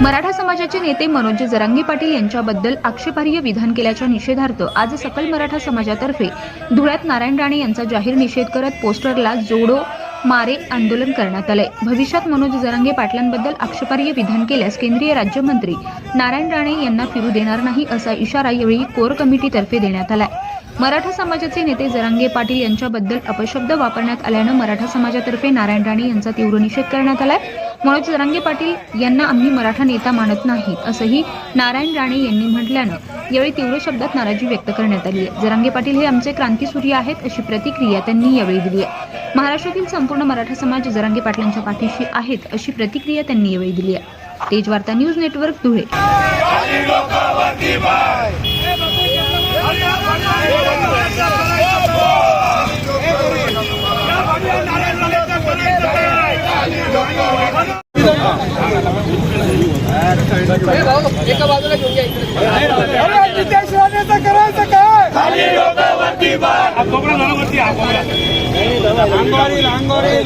मराठा समाजाचे नेते मनोज जरांगे पाटील यांच्याबद्दल आक्षेपार्ह विधान केल्याच्या निषेधार्थ आज सकल मराठा समाजातर्फे धुळ्यात नारायण राणे यांचा जाहीर निषेध करत पोस्टरला जोडो मारे आंदोलन करण्यात आलंय. भविष्यात मनोज जरांगे पाटलांबद्दल आक्षेपार्ह विधान केल्यास केंद्रीय राज्यमंत्री नारायण राणे यांना फिरू देणार नाही असा इशारा यावेळी कोर कमिटीतर्फे देण्यात आलाय. मराठा समाजाचे नेते जरांगे पाटील यांच्याबद्दल अपशब्द वापरण्यात आल्यानं मराठा समाजातर्फे नारायण राणे यांचा तीव्र निषेध करण्यात आलाय. मनोज जरांगे पाटील यांना आम्ही मराठा नेता मानत नाही असंही नारायण राणे यांनी म्हटल्यानं यावेळी तीव्र शब्दात नाराजी व्यक्त करण्यात आली आहे. जरांगे पाटील हे आमचे क्रांतीसूर्य आहेत अशी प्रतिक्रिया त्यांनी यावेळी दिली आहे. महाराष्ट्रातील संपूर्ण मराठा समाज जरांगे पाटलांच्या पाठीशी आहेत अशी प्रतिक्रिया त्यांनी यावेळी दिली आहे. तेज वार्ता न्यूज नेटवर्क धुळे. अरे नितेश राणेचं करायचं काय खाली वरती अंगोरी अंगोरी